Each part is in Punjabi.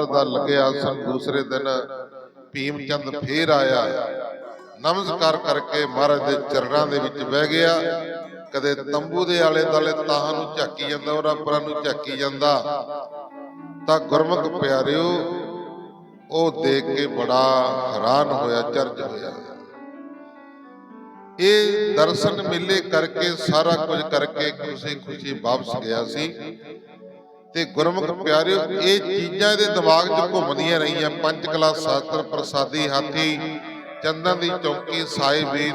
ਮਹਾਰਾਜ ਦਾ ਲੱਗਿਆ ਸਨ ਦੂਸਰੇ ਦਿਨ ਭੀਮ ਚੰਦ ਫੇਰ ਆਇਆ। ਨਮਸਕਾਰ ਕਰਕੇ ਮਹਾਰਾਜ ਦੇ ਚਰਨਾਂ ਦੇ ਵਿੱਚ ਬਹਿ ਗਿਆ। ਕਦੇ ਤੰਬੂ ਦੇ ਆਲੇ ਦਾਲੇ ਤਾਹਾਂ ਨੂੰ ਝਾਕੀ ਜਾਂਦਾ ਉਹਨਾਂ ਪਰਾਂ ਨੂੰ ਝਾਕੀ ਜਾਂਦਾ। ਤਾਂ ਗੁਰਮੁਖ ਪਿਆਰਿਓ, ਉਹ ਦੇਖ ਕੇ ਬੜਾ ਹੈਰਾਨ ਹੋਇਆ, ਚਰਜ ਹੋਇਆ। ਇਹ ਦਰਸ਼ਨ ਮੇਲੇ ਕਰਕੇ ਸਾਰਾ ਕੁਝ ਕਰਕੇ ਖੁਸ਼ੀ ਖੁਸ਼ੀ ਵਾਪਸ ਗਿਆ ਸੀ। ਤੇ ਗੁਰਮੁਖ ਪਿਆਰਿਓ, ਇਹ ਚੀਜ਼ਾਂ ਇਹਦੇ ਦਿਮਾਗ 'ਚ ਘੁੰਮਦੀਆਂ ਰਹੀਆਂ। ਪੰਜ ਕਲਾ ਸ਼ਾਸਤਰ ਪ੍ਰਸਾਦੀ ਹਾਥੀ ਚੰਦਨ ਦੀ ਚੌਕੀ, ਸਾਈ ਵੀਰ।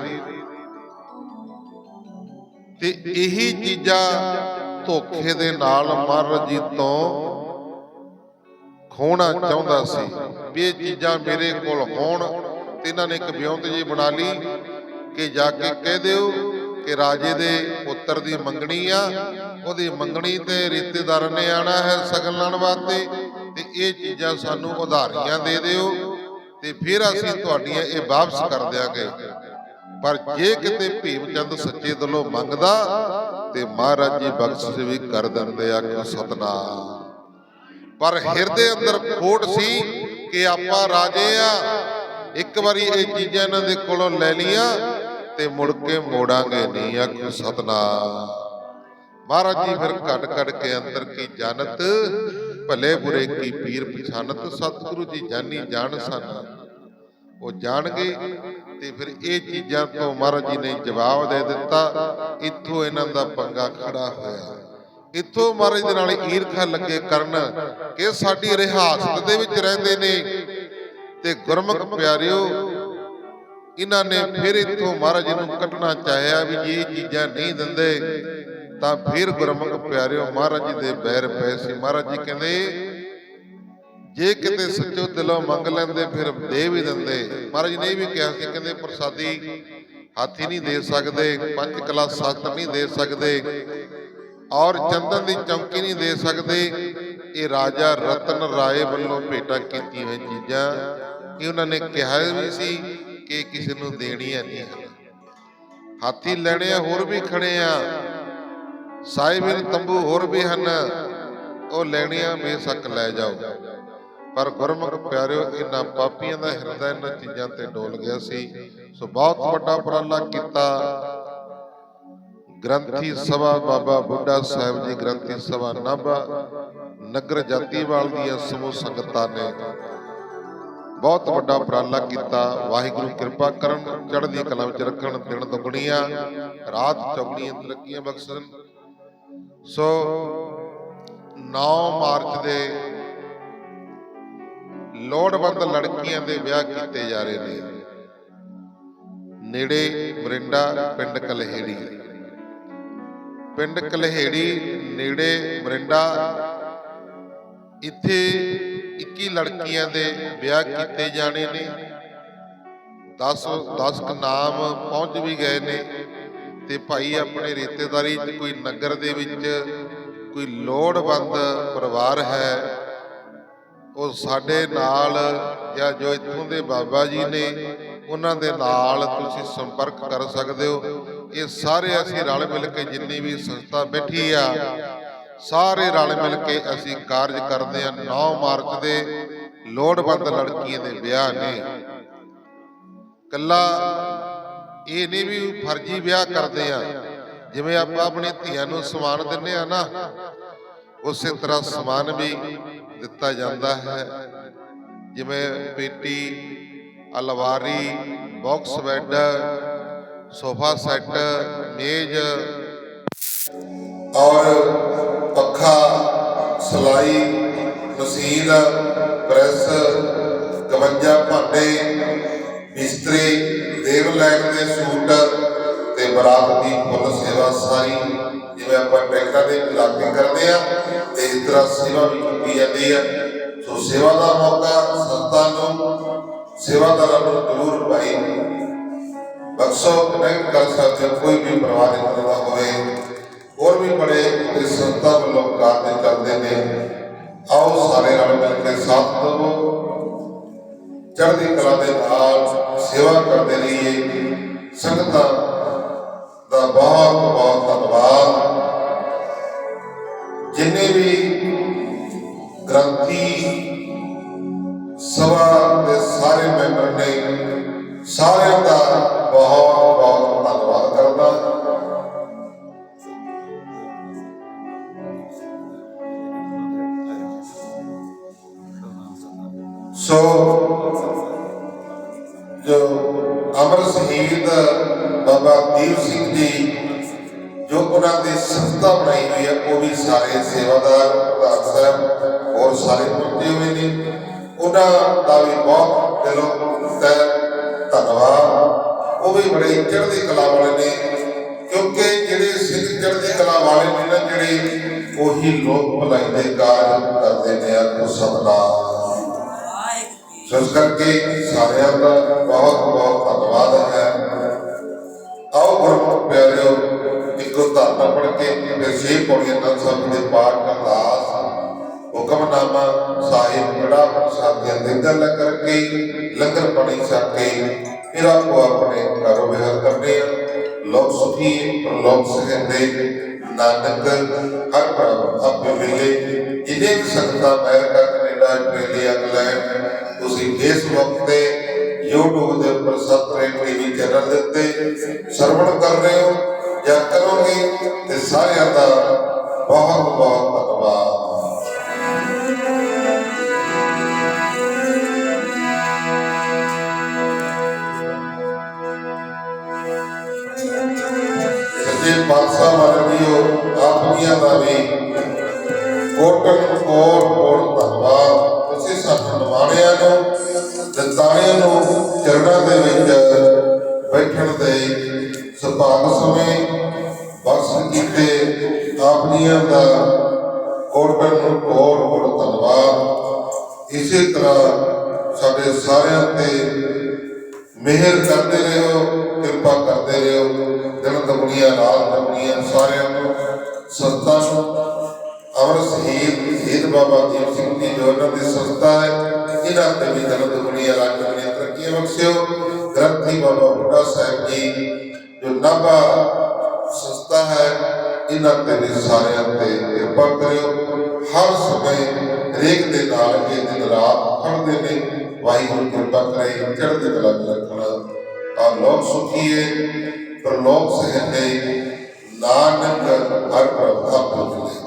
ਤੇ ਇਹੀ ਚੀਜ਼ਾਂ ਧੋਖੇ ਦੇ ਨਾਲ ਮਹਾਰਾਜ ਜੀ ਤੋਂ ਖੋਣਾ ਚਾਹੁੰਦਾ ਸੀ ਵੀ ਇਹ ਚੀਜ਼ਾਂ ਮੇਰੇ ਕੋਲ ਹੋਣ ਤੇ ਇਹਨਾਂ ਨੇ ਇੱਕ ਵਿਉਂਤ ਜੀ ਬਣਾ ਲਈ ਕਿ ਜਾ ਕੇ ਕਹਿ ਦਿਓ ਕਿ ਰਾਜੇ ਦੇ ਪੁੱਤਰ ਦੀ ਮੰਗਣੀ ਆ ਉਹਦੀ ਮੰਗਣੀ ਤੇ ਰਿਸ਼ਤੇਦਾਰਾਂ ਨੇ ਆਣਾ ਹੈ, ਸਗਨ ਲੈਣ ਵਾਸਤੇ। ਤੇ ਇਹ ਚੀਜ਼ਾਂ ਸਾਨੂੰ ਉਧਾਰੀਆਂ ਦੇ ਦਿਓ ਤੇ ਫਿਰ ਅਸੀਂ ਤੁਹਾਡੀਆਂ ਇਹ ਵਾਪਸ ਕਰ ਦਿਆਂਗੇ। ਪਰ ਜੇ ਕਿਤੇ ਭੀਮ ਚੰਦ ਸੱਚੇ ਦਿਲੋਂ ਮੰਗਦਾ, ਤੇ ਮਹਾਰਾਜ ਜੀ ਬਖਸ਼ਿਸ਼ ਵੀ ਕਰ ਦਿੰਦੇ ਆ ਕਿ ਸਤਨਾਮ। ਪਰ ਹਿਰਦੇ ਅੰਦਰ ਖੋਟ ਸੀ ਕਿ ਆਪਾਂ ਰਾਜੇ ਆ। ਇੱਕ ਵਾਰੀ ਇਹ ਚੀਜ਼ਾਂ ਇਹਨਾਂ ਦੇ ਕੋਲੋਂ ਲੈ ਲੀਆਂ ਤੇ ਮੁੜ ਕੇ ਮੋੜਾਂਗੇ ਨਹੀਂ ਆਖੋ ਸਤਨਾਮ। ਮਹਾਰਾਜ ਜੀ ਫਿਰ ਘਟ ਘਟ ਕੇ ਅੰਦਰ ਕੀ ਜਾਣਤ ਭਲੇ ਬੁਰੇ ਕੀ ਪੀਰ ਪਛਾਨਤ ਸਤਿਗੁਰੂ ਜੀ ਜਾਨੀ ਜਾਣ ਸਨ ਉਹ ਜਾਣ ਗਏ ਤੇ ਫਿਰ ਇਹ ਚੀਜ਼ਾਂ ਤੋਂ ਮਹਾਰਾਜ ਜੀ ਨੇ ਜਵਾਬ ਦੇ ਦਿੱਤਾ ਇੱਥੋਂ ਇਹਨਾਂ ਦਾ ਪੰਗਾ ਖੜਾ ਹੋਇਆ ਇੱਥੋਂ ਮਹਾਰਾਜ ਦੇ ਨਾਲ ਈਰਖਾ ਲੱਗੇ ਕਰਨ ਕਿ ਸਾਡੀ ਰਿਹਾਸਤ ਦੇ ਵਿੱਚ ਰਹਿੰਦੇ ਨੇ ਤੇ ਗੁਰਮੁਖ ਪਿਆਰਿਓ ਇਹਨਾਂ ਨੇ ਫਿਰ ਇੱਥੋਂ ਮਹਾਰਾਜ ਨੂੰ ਕੱਢਣਾ ਚਾਹਿਆ ਵੀ ਜੇ ਇਹ ਚੀਜ਼ਾਂ ਨਹੀਂ ਦਿੰਦੇ ਤਾਂ ਫਿਰ ਗੁਰਮੁਖ ਪਿਆਰਿਓ ਮਹਾਰਾਜ ਜੀ ਦੇ ਬੈਰ ਪਏ ਸੀ। ਮਹਾਰਾਜ ਜੀ ਕਹਿੰਦੇ, ਜੇ ਕਿਤੇ ਸੱਚੋ ਦਿਲੋਂ ਮੰਗ ਲੈਂਦੇ, ਫਿਰ ਦੇ ਵੀ ਦਿੰਦੇ। ਮਹਾਰਾਜ ਨੇ ਇਹ ਵੀ ਕਿਹਾ ਸੀ, ਕਹਿੰਦੇ ਪ੍ਰਸਾਦੀ ਹਾਥੀ ਨਹੀਂ ਦੇ ਸਕਦੇ, ਪੰਜ ਕਲਾ ਸਖਤ ਨਹੀਂ ਦੇ ਸਕਦੇ ਔਰ ਚੰਦਨ ਦੀ ਚਮਕੀ ਨਹੀਂ ਦੇ ਸਕਦੇ। ਇਹ ਰਾਜਾ ਰਤਨ ਰਾਏ ਵੱਲੋਂ ਭੇਟਾ ਕੀਤੀ ਹੋਈ ਚੀਜ਼ਾਂ, ਇਹ ਉਹਨਾਂ ਨੇ ਕਿਹਾ ਵੀ ਸੀ ਕਿ ਕਿਸੇ ਨੂੰ ਦੇਣੀਆਂ ਨਹੀਂ ਹਨ। ਹਾਥੀ ਲੈਣੇ ਆ, ਹੋਰ ਵੀ ਖੜੇ ਆ। ਸਾਹਿਬਨ ਤੰਬੂ ਹੋਰ ਵੀ ਹਨ, ਉਹ ਲੈਣੀਆਂ ਬੇਸ਼ੱਕ ਲੈ ਜਾਓ। ਪਰ ਗੁਰਮੁਖ ਪਿਆਰਿਓ, ਇਹਨਾਂ ਪਾਪੀਆਂ ਦਾ ਹਿਰਦਾ ਇਹਨਾਂ ਚੀਜ਼ਾਂ ਤੇ ਡੋਲ ਗਿਆ ਸੀ। ਸੋ ਬਹੁਤ ਵੱਡਾ ਉਪਰਾਲਾ ਕੀਤਾ। ਗ੍ਰੰਥੀ ਸਭਾ ਬਾਬਾ ਬੁੱਢਾ ਸਾਹਿਬ ਜੀ, ਗ੍ਰੰਥੀ ਸਭਾ ਨਾਭਾ, ਨਗਰ ਜਾਤੀਵਾਲ ਦੀਆਂ ਸਮੂਹ ਸੰਗਤਾਂ ਨੇ ਬਹੁਤ ਵੱਡਾ ਉਪਰਾਲਾ ਕੀਤਾ। ਵਾਹਿਗੁਰੂ ਕਿਰਪਾ ਕਰਨ, ਚੜ੍ਹਦੀ ਕਲਾ ਵਿੱਚ ਰੱਖਣ, ਦਿਨ ਦੁਗਣੀਆਂ, ਰਾਤ ਚੌਗਣੀਆਂ ਤਰੱਕੀਆਂ ਬਖਸ਼ਣ। ਸੋ 9 ਮਾਰਚ ਦੇ ਲੋੜਵੰਦ ਲੜਕੀਆਂ ਦੇ ਵਿਆਹ ਕੀਤੇ ਜਾ ਰਹੇ ਨੇ। ਨੇੜੇ ਮਰਿੰਡਾ ਪਿੰਡ ਕਲਹੇੜੀ। ਪਿੰਡ ਕਲਹੇੜੀ, ਨੇੜੇ ਮਰਿੰਡਾ ਇੱਥੇ 21 ਲੜਕੀਆਂ ਦੇ ਵਿਆਹ ਕੀਤੇ ਜਾਣੇ ਨੇ। 10 10 ਨਾਮ ਪਹੁੰਚ ਵੀ ਗਏ ਨੇ। ਤੇ ਭਾਈ ਆਪਣੇ ਰਿਸ਼ਤੇਦਾਰੀ 'ਚ ਕੋਈ ਨਗਰ ਦੇ ਵਿੱਚ ਕੋਈ ਲੋੜਵੰਦ ਪਰਿਵਾਰ ਹੈ, ਉਹ ਸਾਡੇ ਨਾਲ ਜਾਂ ਜੋ ਇੱਥੋਂ ਦੇ ਬਾਬਾ ਜੀ ਨੇ, ਉਹਨਾਂ ਦੇ ਨਾਲ ਤੁਸੀਂ ਸੰਪਰਕ ਕਰ ਸਕਦੇ ਹੋ। ਇਹ ਸਾਰੇ ਅਸੀਂ ਰਲ ਮਿਲ ਕੇ ਜਿੰਨੀ ਵੀ ਸੰਸਥਾ ਬੈਠੀ ਆ, ਸਾਰੇ ਰਲ ਮਿਲ ਕੇ ਅਸੀਂ ਕਾਰਜ ਕਰਦੇ ਆ। 9 ਮਾਰਚ ਦੇ ਲੋੜਵੰਦ ਲੜਕੀਆਂ ਦੇ ਵਿਆਹ ਨੇ। ਕੱਲਾ ਇਹ ਨਹੀਂ ਵੀ ਫਰਜ਼ੀ ਵਿਆਹ ਕਰਦੇ ਆ। ਜਿਵੇਂ ਆਪਾਂ ਆਪਣੀ ਧੀਆਂ ਨੂੰ ਸਮਾਨ ਦਿੰਨੇ ਆ ਨਾ, ਉਸੇ ਤਰ੍ਹਾਂ ਸਮਾਨ ਵੀ ਦਿੱਤਾ ਜਾਂਦਾ ਹੈ। ਜਿਵੇਂ ਪੇਟੀ ਅਲਵਾਰੀ ਬਾਕਸ ਬੈੱਡ, ਸੋਫਾ ਸੈੱਟ, ਮੇਜ਼ ਔਰ ਪੱਖਾ, ਸਲਾਈ, ਮਸ਼ੀਨ, ਪ੍ਰੈਸ 51 ਭਾਂਡੇ ਮਿਸਤਰੀ ਦੇਵਲੈਂਡ ਦੇ ਸੂਟ ਤੇ ਬਰਾਤ ਦੀ ਫੁੱਲ ਸੇਵਾ ਸਾਰੀ ਜਿਵੇਂ ਆਪਾਂ ਟਰੈਕਟਰਾਂ ਦੇ ਇਲਾਕੇ ਕਰਦੇ ਆ, ਤੇ ਇਸ ਤਰ੍ਹਾਂ ਸੇਵਾ ਵੀ ਕੀਤੀ ਜਾਂਦੀ ਆ। ਸੋ ਸੇਵਾ ਦਾ ਮੌਕਾ ਸੰਤਾਂ ਨੂੰ, ਸੇਵਾਦਾਰਾਂ ਨੂੰ ਜ਼ਰੂਰ ਭਾਈ। ਬਖਸ਼ੋ, ਕਨੈਕਟ ਕਰ ਸਕਦੇ ਕੋਈ ਵੀ ਪਰਵਾਹ ਨਹੀਂ ਕਰਦਾ ਹੋਵੇ। ਹੋਰ ਵੀ ਬੜੇ ਇਸ ਸੰਤਾਂ ਵੱਲੋਂ ਕਾਰਜ ਕਰਦੇ ਨੇ। ਆਓ ਸਾਰੇ ਰਲ ਮਿਲ ਕੇ ਸਾਥ ਦੇਵੋ। ਚੜ੍ਹਦੀ ਕਲਾ ਦੇ ਨਾਲ ਸੇਵਾ ਕਰਦੇ ਰਹੀਏ। ਸੰਗਤਾਂ ਦਾ ਬਹੁਤ ਬਹੁਤ ਧੰਨਵਾਦ। ਜਿੰਨੇ ਵੀ ਗ੍ਰੰਥੀ ਸਭਾ ਦੇ ਸਾਰੇ ਮੈਂਬਰ ਨੇ, ਸਾਰਿਆਂ ਦਾ ਬਹੁਤ ਬਹੁਤ ਉਹ ਵੀ ਸਾਰੇ ਸੇਵਾਦਾਰ ਪ੍ਰਧਾਨ ਸਾਹਿਬ ਔਰ ਸਾਰੇ ਪਹੁੰਚੇ ਹੋਏ ਨੇ। ਉਹਨਾਂ ਦਾ ਵੀ ਬਹੁਤ ਦਿਲੋਂ ਤੈ ਧੰਨਵਾਦ। ਉਹ ਵੀ ਬੜੇ ਚੜ੍ਹਦੀ ਕਲਾ ਵਾਲੇ ਨੇ, ਕਿਉਂਕਿ ਜਿਹੜੇ ਸਿੱਖ ਚੜ੍ਹਦੀ ਕਲਾ ਵਾਲੇ ਨੇ ਨਾ, ਜਿਹੜੇ ਉਹੀ ਲੋਕ ਭਲਾਈ ਦੇ ਕਾਰਜ ਕਰਦੇ ਨੇ ਆਖੋ ਸਤਨਾਮ ਸੋ ਇਸ ਕਰਕੇ ਸਾਰਿਆਂ ਦਾ ਬਹੁਤ ਬਹੁਤ ਧੰਨਵਾਦ ਹੈ। ਆਓ ਗੁਰਮੁਖ ਪਿਆਰਿਓ ਇੱਕੋ ਧਰਨਾ ਕੇ ਤੇ ਪੌੜੀਆਂ ਨਾਲ ਸਾਹਿਬ ਦੇ ਪਾਠ ਅਰਦਾਸ ਹੁਕਮਨਾਮਾ ਸਾਹਿਬ ਬੜਾ ਪ੍ਰਸਾਦ ਦੀਆਂ ਦਿੰਦਾ ਕਰਕੇ, ਲੰਗਰ ਪਾਣੀ ਛਕ ਕੇ ਫਿਰ ਆਪੋ ਆਪਣੇ ਘਰੋਂ ਵਿਹਾਰ ਕਰਨੇ ਆ। ਲੋਕ ਸੁਖੀ ਪ੍ਰਲੋਕ ਸਹਿੰਦੇ, ਨਾਨਕ ਹਰ ਪ੍ਰਭ ਆਪੇ ਮਿਲੇ। ਜਿਹਦੇ ਵੀ ਸੰਗਤਾਂ ਅਮਰੀਕਾ ਕੈਨੇਡਾ ਆਸਟ੍ਰੇਲੀਆ ਇੰਗਲੈਂਡ ਤੁਸੀਂ ਇਸ ਵਕਤ ਤੇ YouTube ਦੇ ਉੱਪਰ ਸਤਰੇ ਟੀਵੀ ਚੈਨਲ ਦੇ ਉੱਤੇ ਸਰਵਣ ਕਰ ਰਹੇ ਹੋ ਜਾਂ ਕਰੋਗੇ ਤੇ ਸਾਰਿਆਂ ਦਾ ਬਹੁਤ ਬਹੁਤ ਧੰਨਵਾਦ। ਸੱਚੇ ਪਾਤਸ਼ਾਹ ਵਾਲੇ ਜੀਓ ਆਪਣੀਆਂ ਦਾ ਵੀ ਕੋਟਨ ਕੋਟ ਕੋਟ ਧੰਨਵਾਦ। ਤੁਸੀਂ ਸਾਨੂੰ ਨਿਵਾਣਿਆਂ ਨੂੰ ਦਤਾਣਿਆਂ ਨੂੰ ਚਰਨਾਂ ਦੇ ਵਿੱਚ ਬੈਠਣ ਦੇ ਸੁਭਾਗ ਸਮੇਂ ਬਖਸ਼ ਕੀਤੇ ਆਪਣੀਆਂ ਦਾ ਕੋਟਨ ਕੋਟ ਕੋਟ ਧੰਨਵਾਦ। ਇਸੇ ਤਰ੍ਹਾਂ ਸਾਡੇ ਸਾਰਿਆਂ ਤੇ ਮਿਹਰ ਕਰਦੇ ਰਹੋ, ਕਿਰਪਾ ਕਰਦੇ ਰਹੋ। ਦਿਨ ਦੁਨੀਆ ਰਾਤ ਦੁਨੀਆ ਸਾਰਿਆਂ ਨੂੰ। ਸੰਤਾਂ ਨੂੰ ਅਮਰ ਸ਼ਹੀਦ ਸ਼ਹੀਦ ਬਾਬਾ ਦੀਪ ਸਿੰਘ ਜੀ ਜੋ ਉਹਨਾਂ ਦੀ ਸੰਸਥਾ ਹੈ, ਇਹਨਾਂ ਤੇ ਵੀ ਦਿਨ ਦੁਨੀਆ ਰਾਤ ਦੁਨੀਆ ਤਰੱਕੀਆਂ ਬਖਸ਼ਿਓ। ਗ੍ਰੰਥੀ ਬਾਬਾ ਬੁੱਢਾ ਸਾਹਿਬ ਜੀ ਨਾਭਾ ਸੰਸਥਾ ਹੈ, ਇਹਨਾਂ ਤੇ ਵੀ ਸਾਰਿਆਂ ਤੇ ਕਿਰਪਾ ਕਰਿਓ। ਹਰ ਸਮੇਂ ਹਰੇਕ ਦੇ ਨਾਲ ਇਹ ਦਿਨ ਰਾਤ ਖੜਦੇ ਨੇ। ਵਾਹਿਗੁਰੂ ਕਿਰਪਾ ਕਰੇ, ਚੜ੍ਹਦੀ ਕਲਾ ਚ ਰੱਖਣਾ। ਆ ਲੋਕ ਸੁਖੀਏ, ਪ੍ਰਲੋਕ ਸਹਿੰਦੇ ਨਾਨਕ ਹਰ ਪ੍ਰਭ ਆਪੋ ਮਿਲੇ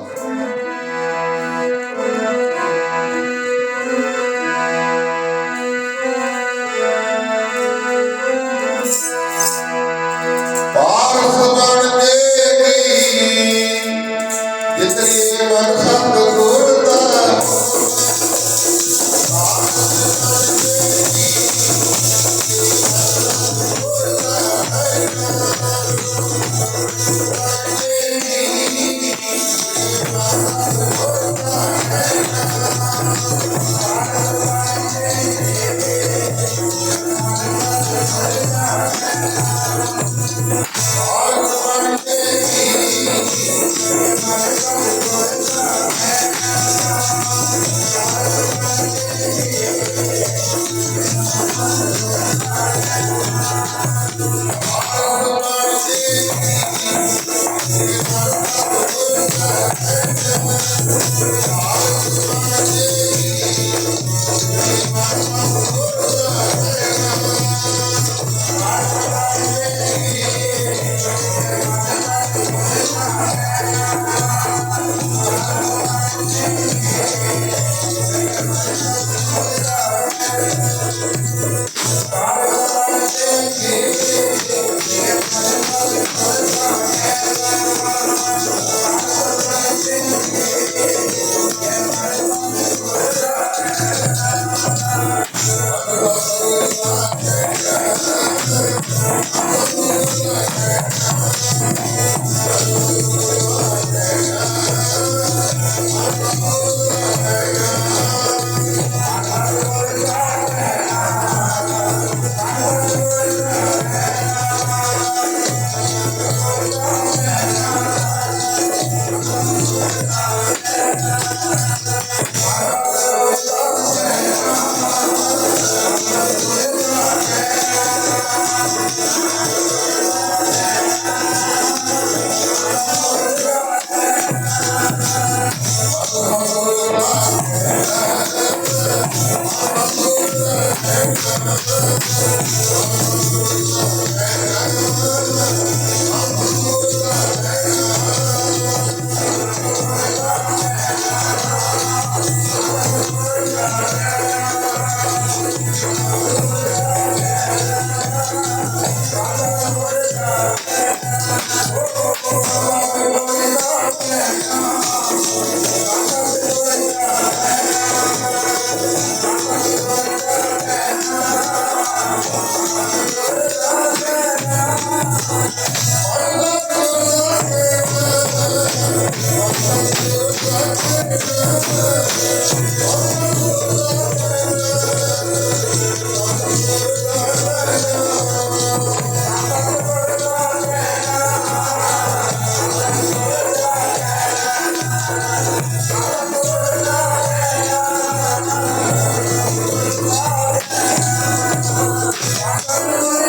Yeah. I Música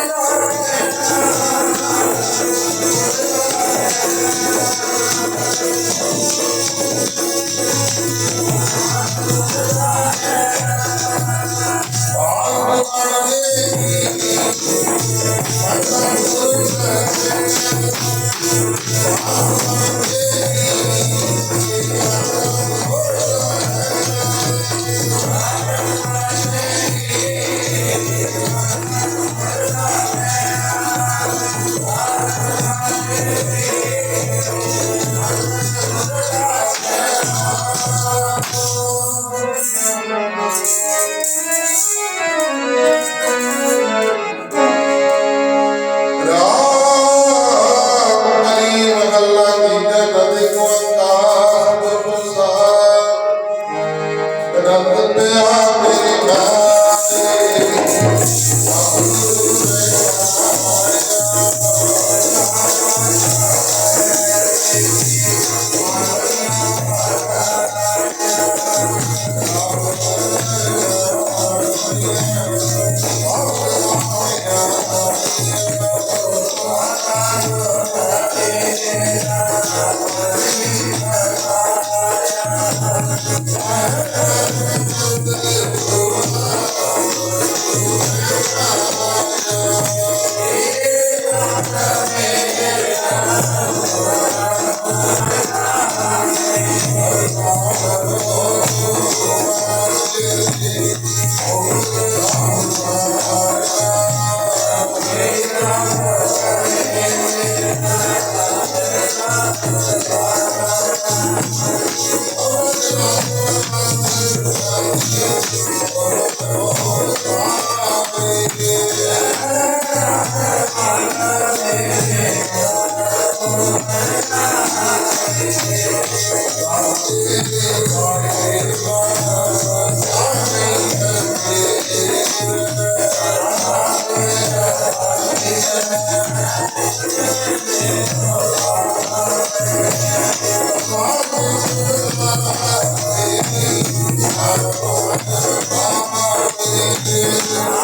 Yeah.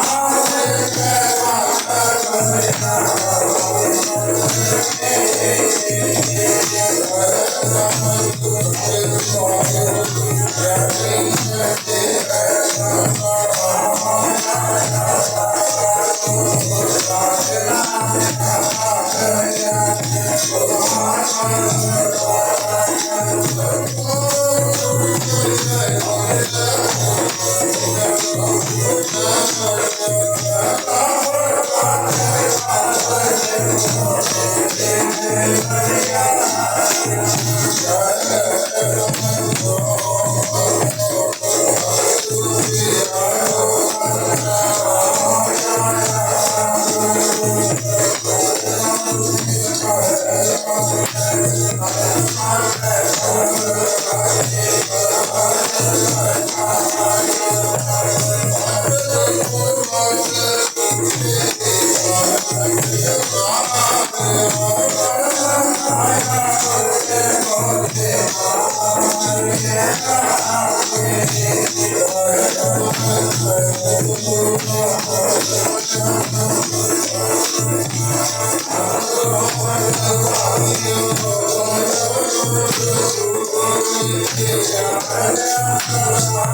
Waheguru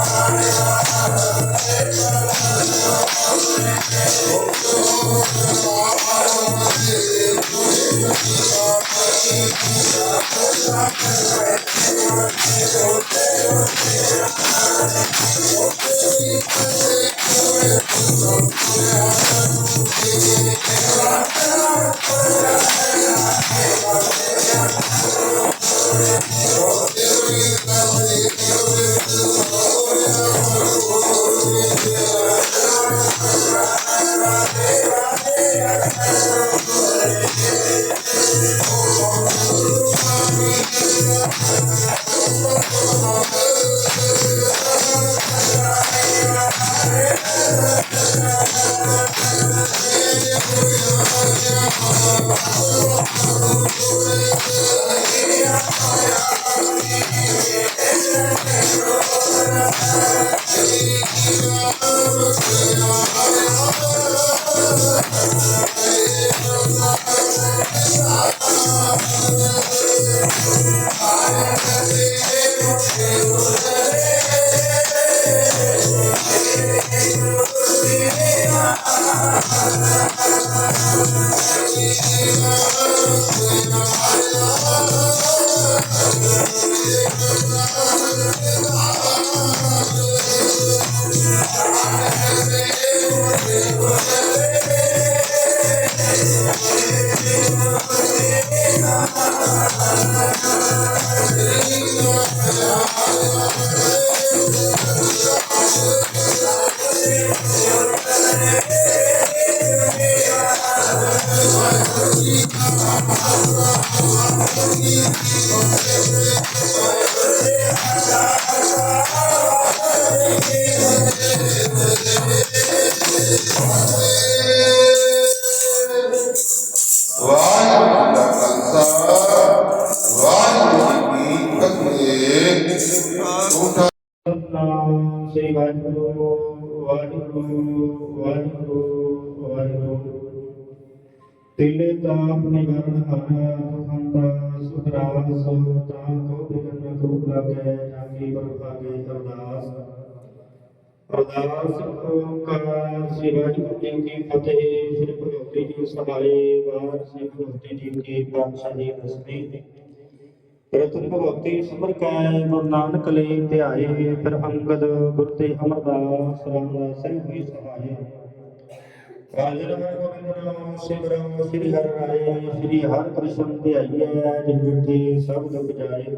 ਤਿਲੇ ਤਾਪ ਨਿਵਰਨ ਹਰ ਤੁਖੰਤਾ ਸੁਖਰਾਸ ਤਾਂ ਕੋ ਬਿਗਨ ਕੋ ਲਾਗੇ ਜਾਗੀ ਪ੍ਰਭਾਗੇ ਅਰਦਾਸ। ਅਰਦਾਸ, ਓੰਕਾਰ ਸ੍ਰੀ ਜੀ ਕੀ ਫਤਿਹ ਸ੍ਰੀ ਭਗਵਤੀ ਜੀ ਸਹਾਈ ਵਾਰ ਸ੍ਰੀ ਭਗਵਤੀ ਜੀ ਕੀ ਪਾਤਸ਼ਾਹੀ ਦਸਵੀਂ ਪ੍ਰਥਮ ਭਗਵਤੀ ਸਿਮਰ ਕੈ, ਗੁਰੂ ਨਾਨਕ ਲਈ ਧਿਆਏ, ਫਿਰ ਅੰਗਦ ਗੁਰ ਤੇ ਅਮਰਦਾਸ ਰਾਮਦਾਸ ਸਿੰਘ ਵੀ ਸਹਾਏ ਕਾਜਲ ਹਰ ਗੋਬਿੰਦ ਨਾਮ ਸਿਮਰੋ ਸ੍ਰੀ ਹਰਿ ਰਾਏ ਸ੍ਰੀ ਹਰਿ ਕ੍ਰਿਸ਼ਨ ਧਿਆਈਐ ਜਿਨ ਮਿੱਠੇ ਸਭ ਦੁਖ ਜਾਏ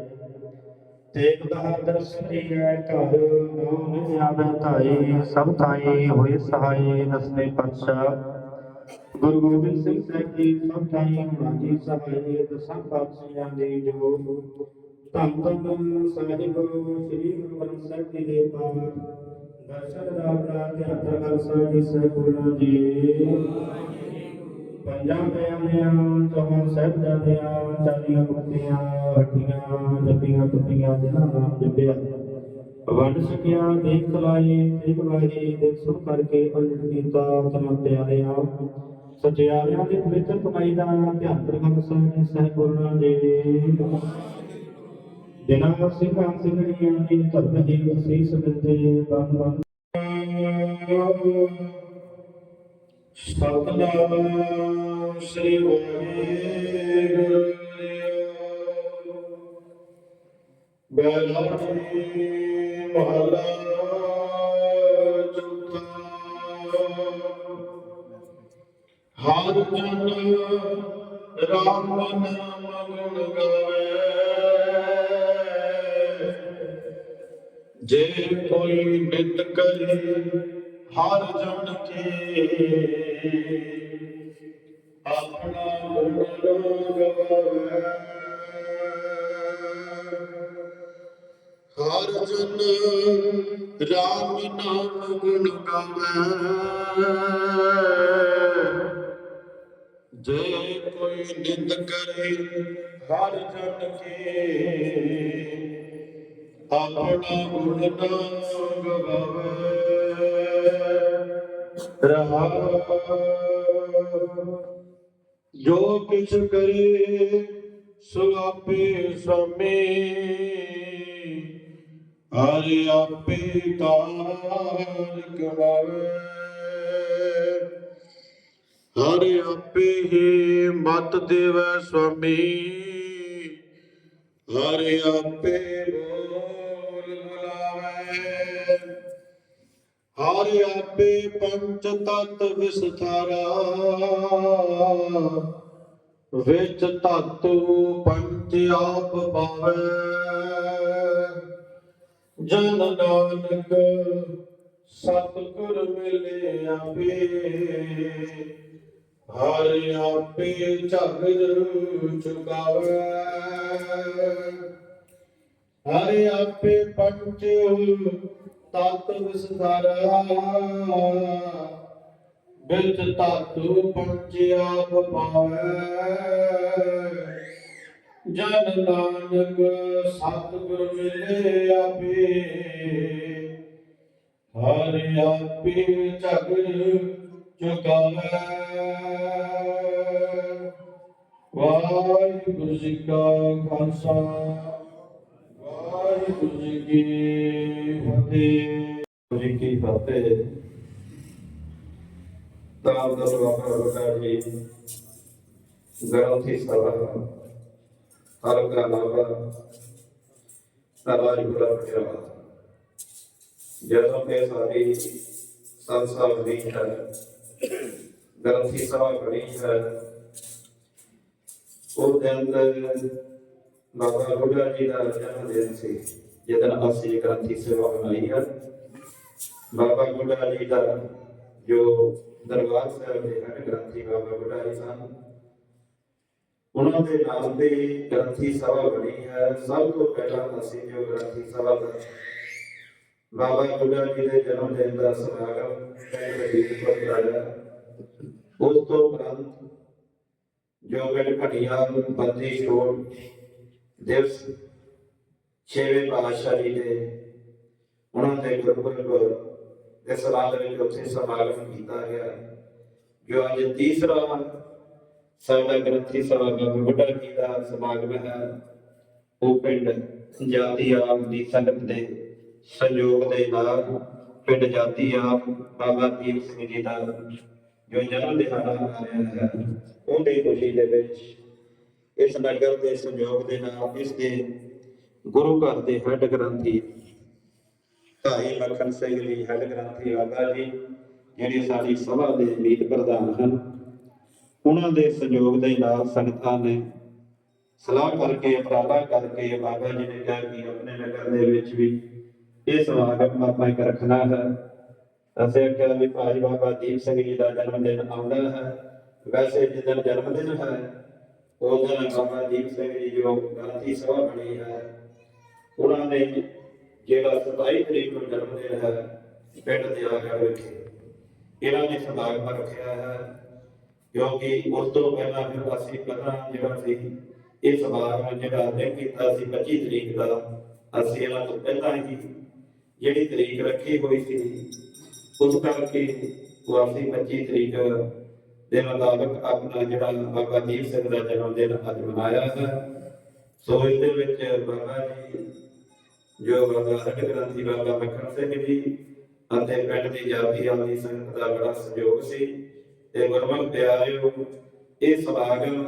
ਤੇਗ ਬਹਾਦਰ ਸ੍ਰੀਐ ਘਰ ਨਾਮ ਆਵੇ ਧਾਏ ਸਭ ਥਾਈ ਹੋਏ ਸਹਾਏ ਦਸਵੇਂ ਪਾਤਸ਼ਾਹ ਗੁਰੂ ਗੋਬਿੰਦ ਸਿੰਘ ਸਾਹਿਬ ਜੀ ਸਭ ਥਾਈ ਮਾਜੀ ਸਹਾਏ ਦਸਾਂ ਪਾਤਸ਼ਾਹਾਂ ਦੇ ਜੋ ਧੰਨ ਧੰਨ ਸਾਹਿਬ ਸ੍ਰੀ ਗੁਰੂ ਗ੍ਰੰਥ ਸਾਹਿਬ ਜੀ ਦੇ ਪਾਵਨ ਦਰਸ਼ਨ ਰਾਤਾ ਧਿਆਨ ਖਾਲਸਾ ਜੀ ਸਹਿਬੁਲਾ ਜੀ। ਪੰਜਾਂ ਪਿਆਰਿਆਂ ਚੌਹਾਂ ਸਾਹਿਬਜ਼ਾਦਿਆਂ ਚਾਲੀਆਂ ਮੁਕਤੀਆਂ ਹੱਟੀਆਂ ਜੱਪੀਆਂ ਟੁੱਟੀਆਂ ਜਿਨ੍ਹਾਂ ਨਾਮ ਜਪਿਆ। ਵੰਡ ਸਕਿਆ, ਦੇਖ ਲਾਏ ਦੇਖ ਲਾਏ, ਦੇਖ ਸੁਣ ਕਰਕੇ ਅੰਡਿਤ ਕੀਤਾ ਤਨ ਪਿਆਰਿਆਂ। ਸਚਿਆਰਿਆਂ ਦੀ ਪਵਿੱਤਰ ਕਮਾਈ ਦਾ ਧਿਆਨ ਰੱਖਣ ਸਹਿ ਸਹਿਬੁਲਾ ਜੀ। ਜਿਨ੍ਹਾਂ ਸਿੰਘਾਂ ਸਿੰਘਣੀਆਂ ਦੀ ਧਰਮ ਦੀ ਅਸੀਸ ਦਿੰਦੇ ਬੰਦ ਬੰਦ। ਸਤਨਾਮ ਸ੍ਰੀ ਵਾਹਿਗੁਰੂ ਬੈਲਾਜੀ ਮਹਲਾ ਚੌਥਾ। ਹਰ ਜਨ ਰਾਮ ਨਾਮ ਗੁਣ ਗਾਵੇ। ਜੇ ਕੋਈ ਨਿਤ ਕਰੇ, ਹਰ ਜਨ ਕੇ। ਆਪਣਾ ਗੁਣ ਗਵਾਵੇ ਹਰ ਜਨ ਰਾਮ ਨਾਮ ਗੁਣ ਗਾਵੇ। ਜੇ ਕੋਈ ਨਿੰਦ ਕਰੇ, ਹਰ ਜਨ ਕੇ। ਆਪਣਾ ਗੁਣ ਨਾ ਗਵਾਵੇ ਰਹਾ। ਜੋ ਕਿਛ ਕਰੇ ਸੁਆਪੇ ਸਮੇ। ਹਰਿ ਆਪੇ ਕਾਰ ਕਮਾਵੇ। ਹਰਿ ਆਪੇ ਹੀ ਮਤ ਦੇਵੈ ਸੁਆਮੀ ਹਰਿ ਆਪੇ ਹਰਿ ਆਪੇ ਪੰਚ ਤਤ ਵਿਸਥਾਰਾ। ਵਿੱਚ ਤਤੂ ਪੰਚ ਆਪ ਪਾਵੇ ਜਨ ਨਾਨਕ ਸਤਿਗੁਰ ਮਿਲੇ ਆਪੇ ਹਰਿ ਆਪੇ ਝਗਰ ਚੁਕਾਵੇ। ਹਰਿ ਆਪੇ ਪੰਚ ਤਤ ਵਿਸਥਾਰਾ ਵਿੱਚ ਤਾਤੂ ਪੰਚ ਆਪ ਜਨ ਨਾਨਕ ਸਤਿਗੁਰ ਮਿਲੇ ਆਪੇ, ਹਰਿ ਆਪੇ ਝਗਰ ਚੁਕਾਵੇ। ਵਾਹਿਗੁਰੂ ਜੀ ਕਾ ਖਾਲਸਾ। ਵਾਹਿਗੁਰੂ ਜੀ ਕੀ ਫਤਿਹ। ਜੀ ਕੀ ਫਤਿਹ ਤਾਰ ਦਾ ਸਵਾਗਤ ਬਤਾ ਜੀ ਗ੍ਰੰਥੀ ਸਭਾ ਹਲਕਾ ਨਾਗਾ ਤਰਾਜ ਗੁਰਾ ਪ੍ਰਸ਼ਾਦ ਜਦੋਂ ਕਿ ਸਾਡੀ ਸੰਸਾ ਦੀ ਹੈ ਗ੍ਰੰਥੀ ਸਭਾ ਬਣੀ ਹੈ ਉਹ ਦਿਨ ਬਾਬਾ ਬੁੱਢਾ ਜੀ ਦਾ ਜਨਮ ਦਿਨ ਸੀ ਜਦੋਂ ਅਸੀਂ ਗ੍ਰੰਥੀ ਸੇਵਾ ਬਣਾਈ ਹੈ। ਬਾਬਾ ਬੁੱਢਾ ਜੀ ਦਾ ਜੋ ਦਰਬਾਰ ਸਾਹਿਬ ਦੇ ਹੈਡ ਗ੍ਰੰਥੀ ਬਾਬਾ ਬੁੱਢਾ ਜੀ ਸਨ, ਉਹਨਾਂ ਦੇ ਨਾਮ ਤੇ ਗ੍ਰੰਥੀ ਸਭਾ ਬਣੀ ਹੈ। ਸਭ ਤੋਂ ਪਹਿਲਾਂ ਅਸੀਂ ਜੋ ਗ੍ਰੰਥੀ ਸਭਾ ਦਾ ਬਾਬਾ ਬੁੱਢਾ ਜੀ ਦੇ ਜਨਮ ਦਿਨ ਦਾ ਸਮਾਗਮ ਪਿੰਡ ਰਜੀਤਪੁਰ ਕਰਾਇਆ ਉਸ ਤੋਂ ਉਪਰੰਤ ਜੋ ਪਿੰਡ ਘਟੀਆ ਬੰਦੀ ਛੋੜ ਦਿਵਸ ਛੇਵੇਂ ਪਾਤਸ਼ਾਹ ਦੇ ਉਹਨਾਂ ਦੇ ਗੁਰਪੁਰਬ ਦੇ ਸਬੰਧ ਵਿੱਚ ਉੱਥੇ ਸਮਾਗਮ ਕੀਤਾ ਗਿਆ। ਜੋ ਅੱਜ ਤੀਸਰਾ ਸਾਡਾ ਗ੍ਰੰਥੀ ਸਭਾ ਬਾਬਾ ਬੁੱਢਾ ਜੀ ਦਾ ਸਮਾਗਮ ਹੈ, ਉਹ ਪਿੰਡ ਜਾਤੀ ਆਪ ਦੀ ਸੰਗਤ ਦੇ ਸੰਯੋਗ ਦੇ ਨਾਲ ਪਿੰਡ ਜਾਤੀ ਆਪ ਬਾਬਾ ਦੀਪ ਸਿੰਘ ਜੀ ਦਾ ਜੋ ਜਨਮ ਦਿਹਾੜਾ ਆ ਰਿਹਾ ਹੈ ਉਹਦੀ ਖੁਸ਼ੀ ਦੇ ਵਿੱਚ ਇਸ ਨਗਰ ਦੇ ਸੰਯੋਗ ਦੇ ਨਾਲ ਇਸ ਦੇ ਗੁਰੂ ਘਰ ਦੇ ਹੈੱਡ ਗ੍ਰੰਥੀ ਭਾਈ ਮੱਖਣ ਸਿੰਘ ਜੀ, ਹੈੱਡ ਗ੍ਰੰਥੀ ਬਾਬਾ ਜੀ, ਜਿਹੜੇ ਸਾਡੀ ਸਭਾ ਦੇ ਮੀਤ ਪ੍ਰਧਾਨ ਹਨ, ਉਹਨਾਂ ਦੇ ਸਹਿਯੋਗ ਦੇ ਨਾਲ ਸੰਗਤਾਂ ਨੇ ਸਲਾਹ ਕਰਕੇ, ਉਪਰਾਲਾ ਕਰਕੇ ਬਾਬਾ ਜੀ ਨੇ ਕਿਹਾ ਕਿ ਆਪਣੇ ਨਗਰ ਦੇ ਵਿੱਚ ਵੀ ਇਹ ਸਮਾਗਮ ਆਪਾਂ ਇੱਕ ਰੱਖਣਾ ਹੈ। ਅਸੀਂ ਆਖਿਆ ਵੀ ਭਾਈ ਬਾਬਾ ਦੀਪ ਸਿੰਘ ਜੀ ਦਾ ਜਨਮ ਦਿਨ ਆਉਂਦਾ ਹੈ। ਵੈਸੇ ਜਿਸ ਦਿਨ ਜਨਮ ਦਿਨ ਹੈ ਉਸ ਬਾਬਾ ਦੀਪ ਸਿੰਘ ਜੀ, ਜੋ ਗ੍ਰੰਥੀ ਸਭਾ ਬਣੀ ਹੈ। ਉਹਨਾਂ ਨੇ ਜਿਹੜਾ 27 ਤਰੀਕ ਨੂੰ ਜਨਮ ਦਿਨ ਹੈ, ਪਿੰਡ ਦੇ ਆਗੜ ਵਿਖੇ ਇਹਨਾਂ ਨੇ ਸਮਾਗਮ ਰੱਖਿਆ ਹੈ, ਕਿਉਂਕਿ ਉਸ ਤੋਂ ਪਹਿਲਾਂ ਫਿਰ ਅਸੀਂ ਪਹਿਲਾਂ ਜਿਹੜਾ ਸੀ, ਇਹ ਸਮਾਗਮ ਜਿਹੜਾ ਤੈਅ ਕੀਤਾ ਸੀ 25 ਤਰੀਕ ਦਾ, ਅਸੀਂ ਇਹਨਾਂ ਤੋਂ ਪਹਿਲਾਂ ਹੀ ਜਿਹੜੀ ਤਰੀਕ ਰੱਖੀ ਹੋਈ ਸੀ, ਉਸ ਕਰਕੇ ਉਹ 25 ਤਰੀਕ ਦੇ ਮੁਤਾਬਕ ਆਪਣਾ ਜਿਹੜਾ ਬਾਬਾ ਦੀਪ ਸਿੰਘ ਦਾ ਜਨਮ ਦਿਨ ਅੱਜ ਮਨਾਇਆ ਹੈ। ਸੋ ਇਸ ਦੇ ਵਿੱਚ ਬਾਬਾ ਜੀ, ਜੋ ਬਾਬਾ ਸਾਡੇ ਗ੍ਰੰਥੀ ਬਾਬਾ ਮੱਖਣ ਸਿੰਘ ਜੀ ਅਤੇ ਪਿੰਡ ਦੀ ਜਾਤੀ ਆਲੀ ਸੰਗਤ ਦਾ ਬੜਾ ਸਹਿਯੋਗ ਸੀ। ਤੇ ਗੁਰਮੁਖ ਪਿਆਰਿਓ, ਇਹ ਸਮਾਗਮ